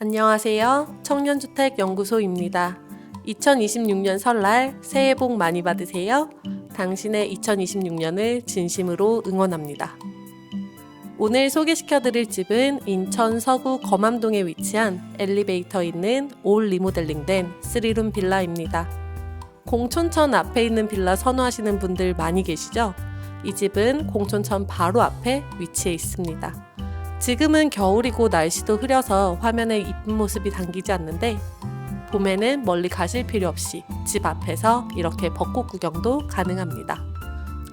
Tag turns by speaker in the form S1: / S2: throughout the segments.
S1: 안녕하세요. 청년주택연구소입니다. 2026년 설날 새해 복 많이 받으세요. 당신의 2026년을 진심으로 응원합니다. 오늘 소개시켜드릴 집은 인천 서구 거맘동에 위치한 엘리베이터 있는 올 리모델링된 3룸 빌라입니다. 공촌천 앞에 있는 빌라 선호하시는 분들 많이 계시죠? 이 집은 공촌천 바로 앞에 위치해 있습니다. 지금은 겨울이고 날씨도 흐려서 화면에 이쁜 모습이 담기지 않는데 봄에는 멀리 가실 필요 없이 집 앞에서 이렇게 벚꽃 구경도 가능합니다.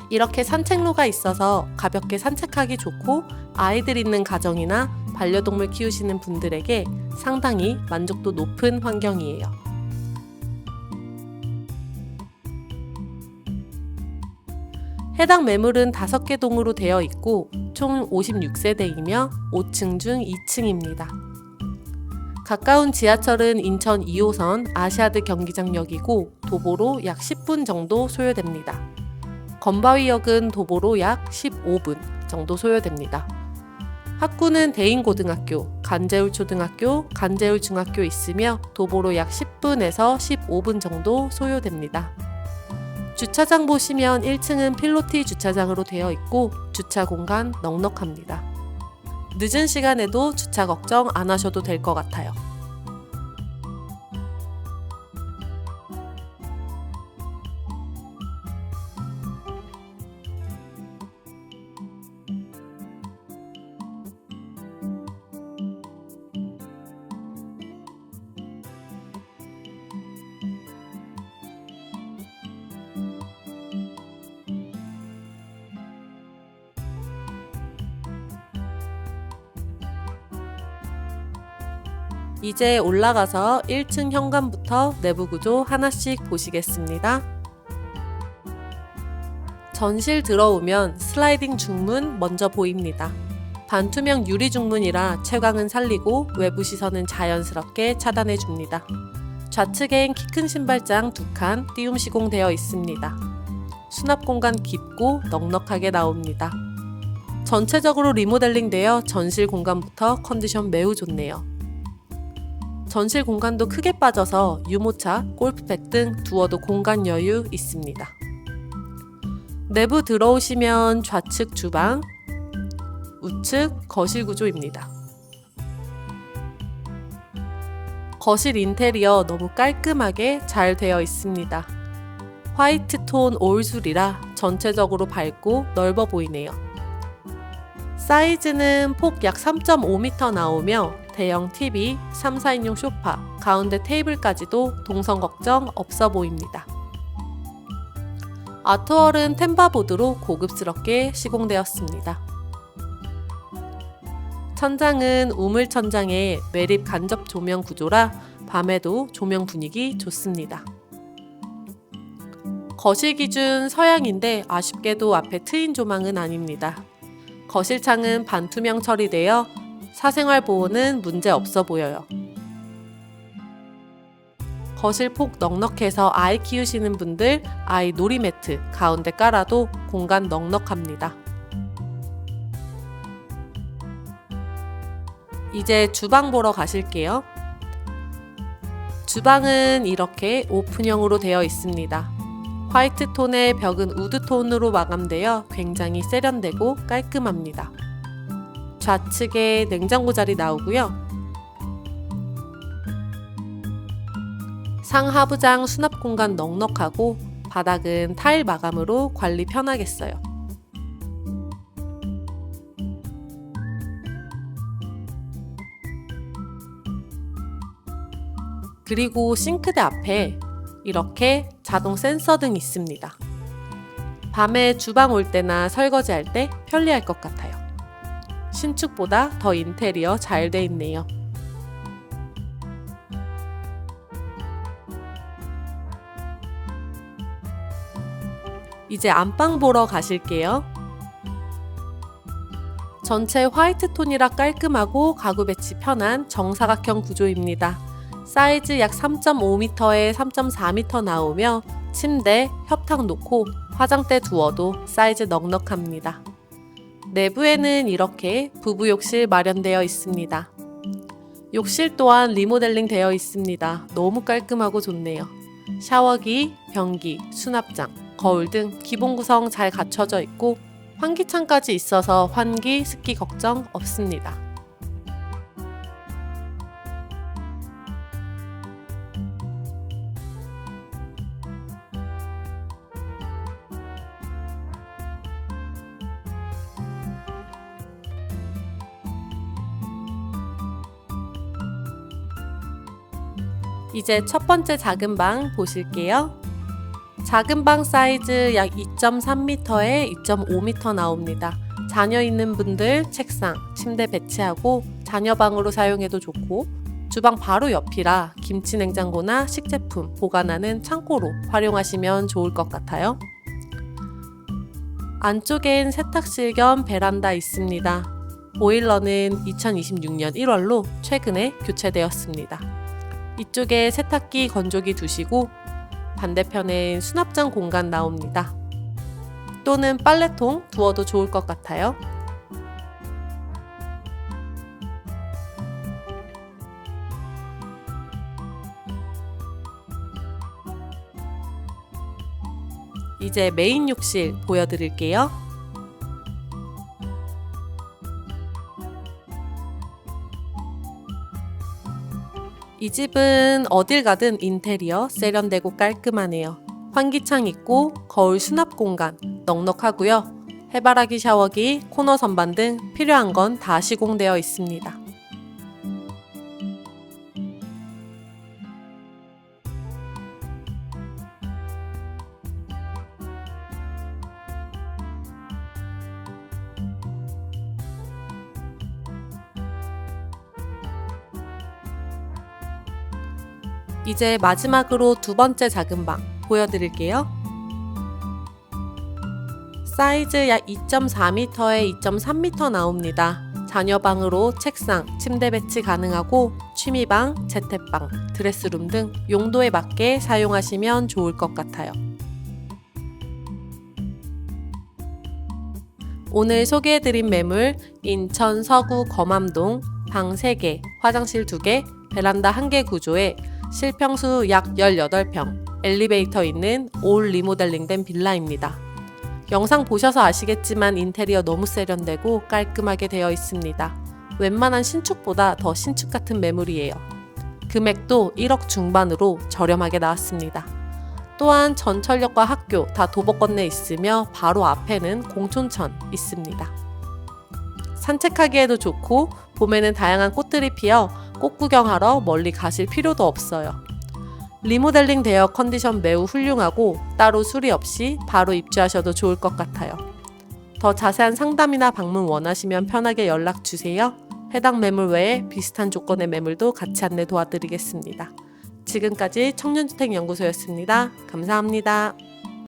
S1: 이렇게 산책로가 있어서 가볍게 산책하기 좋고 아이들 있는 가정이나 반려동물 키우시는 분들에게 상당히 만족도 높은 환경이에요. 해당 매물은 5개 동으로 되어 있고 총 56세대이며 5층 중 2층입니다. 가까운 지하철은 인천 2호선 아시아드 경기장역이고 도보로 약 10분 정도 소요됩니다. 건바위역은 도보로 약 15분 정도 소요됩니다. 학구는 대인고등학교, 간제울초등학교, 간제울중학교 있으며 도보로 약 10분에서 15분 정도 소요됩니다. 주차장 보시면 1층은 필로티 주차장으로 되어 있고 주차 공간 넉넉합니다. 늦은 시간에도 주차 걱정 안 하셔도 될 것 같아요. 이제 올라가서 1층 현관부터 내부 구조 하나씩 보시겠습니다. 전실 들어오면 슬라이딩 중문 먼저 보입니다. 반투명 유리 중문이라 채광은 살리고 외부 시선은 자연스럽게 차단해 줍니다. 좌측엔 키 큰 신발장 두 칸 띄움 시공되어 있습니다. 수납 공간 깊고 넉넉하게 나옵니다. 전체적으로 리모델링 되어 전실 공간부터 컨디션 매우 좋네요. 전실 공간도 크게 빠져서 유모차, 골프백 등 두어도 공간 여유 있습니다. 내부 들어오시면 좌측 주방, 우측 거실 구조입니다. 거실 인테리어 너무 깔끔하게 잘 되어 있습니다. 화이트 톤 올술이라 전체적으로 밝고 넓어 보이네요. 사이즈는 폭 약 3.5m 나오며 대형 TV, 3, 4인용 소파, 가운데 테이블까지도 동선 걱정 없어 보입니다. 아트월은 템바보드로 고급스럽게 시공되었습니다. 천장은 우물 천장에 매립 간접 조명 구조라 밤에도 조명 분위기 좋습니다. 거실 기준 서양인데 아쉽게도 앞에 트인 조망은 아닙니다. 거실 창은 반투명 처리되어 사생활 보호는 문제 없어 보여요. 거실 폭 넉넉해서 아이 키우시는 분들 아이 놀이 매트 가운데 깔아도 공간 넉넉합니다. 이제 주방 보러 가실게요. 주방은 이렇게 오픈형으로 되어 있습니다. 화이트 톤의 벽은 우드 톤으로 마감되어 굉장히 세련되고 깔끔합니다. 좌측에 냉장고 자리 나오고요. 상하부장 수납 공간 넉넉하고 바닥은 타일 마감으로 관리 편하겠어요. 그리고 싱크대 앞에 이렇게 자동 센서 등 있습니다. 밤에 주방 올 때나 설거지 할 때 편리할 것 같아요. 신축보다 더 인테리어 잘 돼 있네요. 이제 안방 보러 가실게요. 전체 화이트 톤이라 깔끔하고 가구 배치 편한 정사각형 구조입니다. 사이즈 약 3.5m에 3.4m 나오며 침대, 협탁 놓고 화장대 두어도 사이즈 욕실 또한 리모델링 되어 있습니다. 너무 깔끔하고 좋네요. 샤워기, 변기, 수납장, 거울 등 기본 구성 잘 갖춰져 있고 환기창까지 있어서 환기, 습기 걱정 없습니다. 이제 첫 번째 작은 방 보실게요. 작은 방 사이즈 약 2.3m에 2.5m 나옵니다. 자녀 있는 분들 책상, 침대 배치하고 자녀 방으로 사용해도 좋고 주방 바로 옆이라 김치 냉장고나 식제품 보관하는 창고로 활용하시면 좋을 것 같아요. 안쪽엔 세탁실 겸 베란다 있습니다. 보일러는 2026년 1월로 최근에 교체되었습니다. 이쪽에 세탁기 건조기 두시고 반대편엔 수납장 공간 나옵니다. 또는 빨래통 두어도 좋을 것 같아요. 이제 메인 욕실 보여드릴게요. 이 집은 어딜 가든 인테리어 세련되고 깔끔하네요. 환기창 있고 거울 수납 공간 넉넉하고요. 해바라기 샤워기, 코너 선반 등 필요한 건 다 시공되어 있습니다. 이제 마지막으로 두 번째 작은 방 보여드릴게요. 사이즈 약 2.4m에 2.3m 나옵니다. 자녀방으로 책상, 침대 배치 가능하고 취미방, 재택방, 드레스룸 등 용도에 맞게 사용하시면 좋을 것 같아요. 오늘 소개해드린 매물 인천 서구 거맘동 방 3개, 화장실 2개, 베란다 1개 구조에 실평수 약 18평, 엘리베이터 있는 올 리모델링된 빌라입니다. 영상 보셔서 아시겠지만 인테리어 너무 세련되고 깔끔하게 되어 있습니다. 웬만한 신축보다 더 신축 같은 매물이에요. 금액도 1억 중반으로 저렴하게 나왔습니다. 또한 전철역과 학교 다 도보 건네 있으며 바로 앞에는 공촌천 있습니다. 산책하기에도 좋고 봄에는 다양한 꽃들이 피어 꽃 구경하러 멀리 가실 필요도 없어요. 리모델링 되어 컨디션 매우 훌륭하고 따로 수리 없이 바로 입주하셔도 좋을 것 같아요. 더 자세한 상담이나 방문 원하시면 편하게 연락 주세요. 해당 매물 외에 비슷한 조건의 매물도 같이 안내 도와드리겠습니다. 지금까지 청년주택연구소였습니다. 감사합니다.